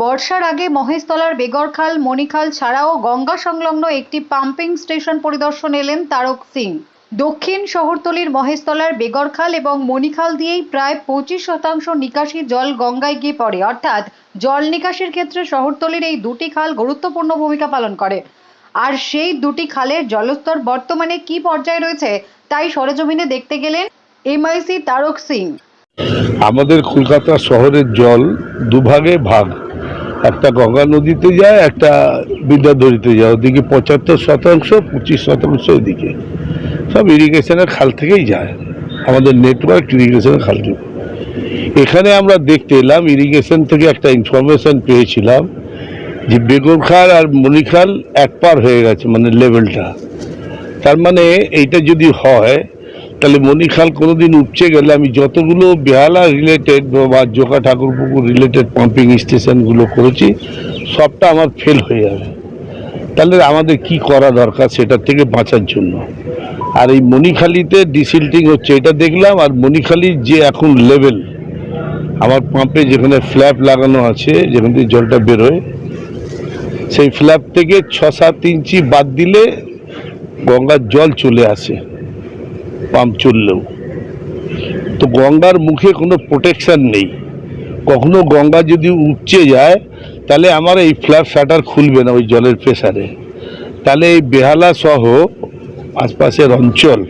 বর্ষার আগে মহেশতলার বেগরখাল, মণিখাল ছাড়াও গঙ্গা সংলগ্ন একটি পাম্পিং স্টেশন পরিদর্শন এলেন তারক সিং। দক্ষিণ শহরতলির মহেশতলার বেগরখাল এবং মণিখাল দিয়েই প্রায় পঁচিশ শতাংশ নিকাশি জল গঙ্গায় গিয়ে পড়ে। অর্থাৎ জল নিকাশির ক্ষেত্রে শহরতলির এই দুটি খাল গুরুত্বপূর্ণ ভূমিকা পালন করে। আর সেই দুটি খালের জলস্তর বর্তমানে কি পর্যায়ে রয়েছে, তাই সরেজমিনে দেখতে গেলেন এমআইসি তারক সিং। আমাদের কলকাতা শহরের জল দুভাগে ভাগ। একটা গঙ্গা নদীতে যায়, একটা বিদ্যাধরীতে যায়। ওদিকে পঁচাত্তর শতাংশ, পঁচিশ শতাংশ ওদিকে সব ইরিগেশনের খাল থেকেই যায়। আমাদের নেটওয়ার্ক ইরিগেশনের খাল থেকে। এখানে আমরা দেখতে এলাম ইরিগেশন থেকে একটা ইনফরমেশন পেয়েছিলাম যে বেগরখাল আর মণিখাল এক পার হয়ে গেছে মানে লেভেলটা তার মানে এইটা যদি হয় তাহলে মণিখাল কোনোদিন উপচে গেলে আমি যতগুলো বেহালা রিলেটেড বা জোকা ঠাকুরপুকুর রিলেটেড পাম্পিং স্টেশনগুলো করেছি, সবটা আমার ফেল হয়ে যাবে। তাহলে আমাদের কি করা দরকার সেটার থেকে বাঁচার জন্য। আর এই মণিখালিতে ডিসিল্টিং হচ্ছে, এটা দেখলাম, আর মণিখালির যে এখন লেভেল আমার পাম্পে যেখানে ফ্ল্যাপ লাগানো আছে, যেখান থেকে জলটা বেরোয়, সেই ফ্ল্যাপ থেকে ছ সাত ইঞ্চি বাদ দিলে গঙ্গার জল চলে আসে। পাম্প চললেও। তো গঙ্গার মুখে কোনো প্রোটেকশন নেই। কখনো গঙ্গা যদি উপচে যায়, তাহলে আমার এই ফ্ল্যাপ শাটার খুলবে না ওই জলের প্রেসারে তাহলে এই বেহালা সহ আশপাশের অঞ্চল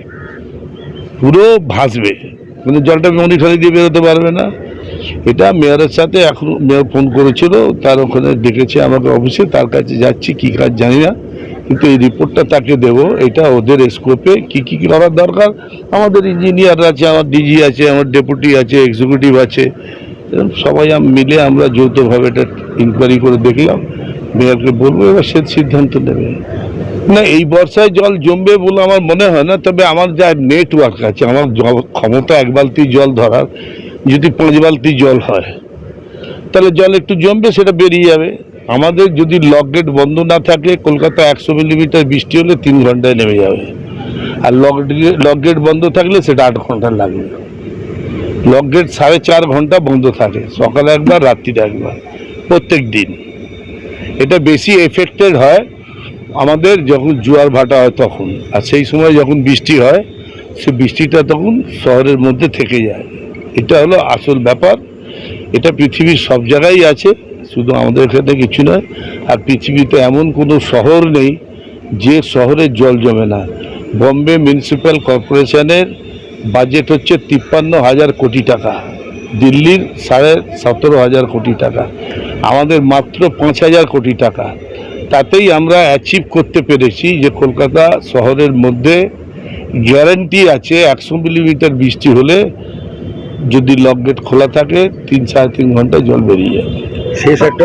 পুরো ভাসবে। মানে জলটা মনিখালি দিয়ে বেরোতে পারবে না। এটা মেয়রের সাথে এখন মেয়র ফোন করেছিল, তার ওখানে ডেকেছে আমাকে অফিসে, তার কাছে যাচ্ছি, কী কাজ জানি না। কিন্তু এই রিপোর্টটা তাকে দেব। এটা ওদের স্কোপে কি কি করার দরকার? আমাদের ইঞ্জিনিয়ার আছে, আমার ডিজি আছে, আমার ডেপুটি আছে এক্সিকিউটিভ আছে। এরকম সবাই মিলে আমরা যৌথভাবে এটা ইনকোয়ারি করে দেখলাম। মেয়রকে বলব, এবার সে সিদ্ধান্ত নেবে। না, এই বর্ষায় জল জমবে বলে আমার মনে হয় না, তবে আমার যা নেটওয়ার্ক আছে, আমার ক্ষমতা এক বালতি জল ধরার, যদি পাঁচ বালতি জল হয়, তাহলে জল একটু জমবে, সেটা বেরিয়ে যাবে। আমাদের যদি লক গেট বন্ধ না থাকে কলকাতা একশো মিলিমিটার বৃষ্টি হলে তিন ঘন্টায় নেমে যাবে। আর লক গেট বন্ধ থাকলে সেটা আট ঘণ্টা লাগবে। লক গেট সাড়ে চার ঘণ্টা বন্ধ থাকে, সকালে একবার রাত্রিতে একবার, প্রত্যেক দিন। এটা বেশি এফেক্টেড হয় আমাদের যখন জোয়ার ভাটা হয় তখন। আর সেই সময় যখন বৃষ্টি হয়, সে বৃষ্টিটা তখন শহরের মধ্যে থেকে যায়। এটা হলো আসল ব্যাপার। এটা পৃথিবীর সব জায়গায় আছে। শুধু আমাদের এখানে কিছু নয়, আর পৃথিবীতে এমন কোনো শহর নেই যে শহরে জল জমে না। বম্বে মিউনিসিপ্যাল কর্পোরেশনের বাজেট হচ্ছে তিপ্পান্ন হাজার কোটি টাকা, দিল্লির সাড়ে সতেরো হাজার কোটি টাকা, আমাদের মাত্র পাঁচ হাজার কোটি টাকা। তাতেই আমরা অ্যাচিভ করতে পেরেছি যে কলকাতা শহরের মধ্যে গ্যারান্টি আছে একশো মিলিমিটার বৃষ্টি হলে যদি লক গেট খোলা থাকে তিন সাড়ে তিন ঘণ্টা জল বেরিয়ে যাবে শেষ একটা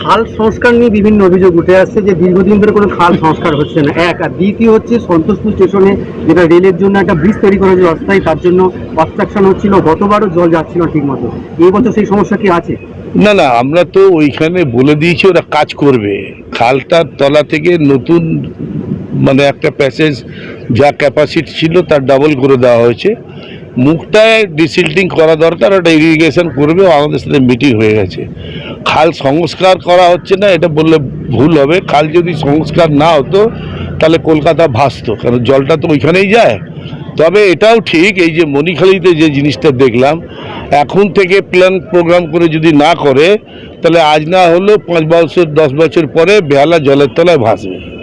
খাল সংস্কার নিয়ে বিভিন্ন অভিযোগ উঠে আসছে যে দীর্ঘদিন ধরে কোনো খাল সংস্কার হচ্ছে না। এক আর দ্বিতীয় হচ্ছে সন্তোষপুর স্টেশনে যেটা রেলের জন্য একটা ব্রিজ তৈরি করা হয়েছে অস্থায়ী তার জন্য অবস্ট্রাকশন হচ্ছিল গতবারও জল যাচ্ছিল ঠিক মতো এই বছর সেই সমস্যা কি আছে? না না আমরা তো ওইখানে বলে দিয়েছি ওরা কাজ করবে। খালটার তলা থেকে নতুন মানে একটা প্যাসেজ যা ক্যাপাসিটি ছিল তার ডাবল করে দেওয়া হয়েছে। মুখটায় ডিসিল্টিং করা দরকার, ওটা ইরিগেশন করবে আমাদের সাথে মিটিং হয়ে গেছে। খাল সংস্কার করা হচ্ছে না, এটা বললে ভুল হবে। খাল যদি সংস্কার না হতো, তাহলে কলকাতা ভাসতো, কারণ জলটা তো ওইখানেই যায়। তবে এটাও ঠিক, এই যে মণিখালীতে যে জিনিসটা দেখলাম, এখন থেকে প্ল্যান প্রোগ্রাম করে যদি না করে, তাহলে আজ না হলেও পাঁচ বছর, দশ বছর পরে বেহালা জলের তলায় ভাসবে।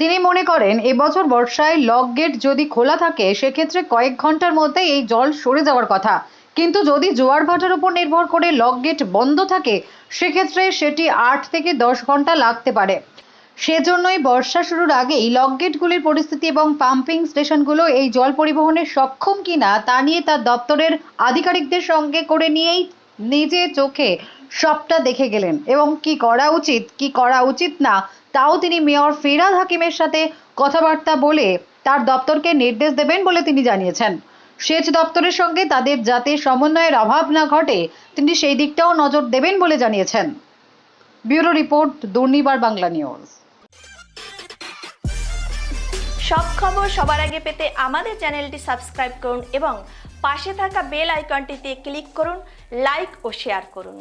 তিনি মনে করেন, এবছর বর্ষায় লক গেট যদি খোলা থাকে, সেক্ষেত্রে কয়েক ঘণ্টার মধ্যে এই জল সরে যাওয়ার কথা। কিন্তু যদি জোয়ার ভাটার উপর নির্ভর করে লক গেট বন্ধ থাকে, সেক্ষেত্রে সেটি আট থেকে দশ ঘণ্টা লাগতে পারে। সেজন্যই বর্ষা শুরুর আগেই লক গেটগুলির পরিস্থিতি এবং পাম্পিং স্টেশনগুলো এই জল পরিবহনে সক্ষম কিনা, তা নিয়ে তার দপ্তরের আধিকারিকদের সঙ্গে করে নিয়েই নিজে চোখে সবটা দেখে গেলেন। এবং কি করা উচিত, কি করা উচিত না তাও তিনি মেয়র ফিরাদ হাকিমের সাথে কথাবার্তা বলে তার দপ্তরকে নির্দেশ দেবেন বলে তিনি জানিয়েছেন। সেচ দপ্তরের সঙ্গে তাদের যাতে সমন্বয়ের অভাব না ঘটে, তিনি সেই দিকটাও নজর দেবেন বলে জানিয়েছেন। Bureau report, Durnibar Bangla news. সব খবর সবার আগে পেতে আমাদের চ্যানেলটি সাবস্ক্রাইব করুন এবং পাশে থাকা বেল আইকনটিতে ক্লিক করুন, লাইক ও শেয়ার করুন।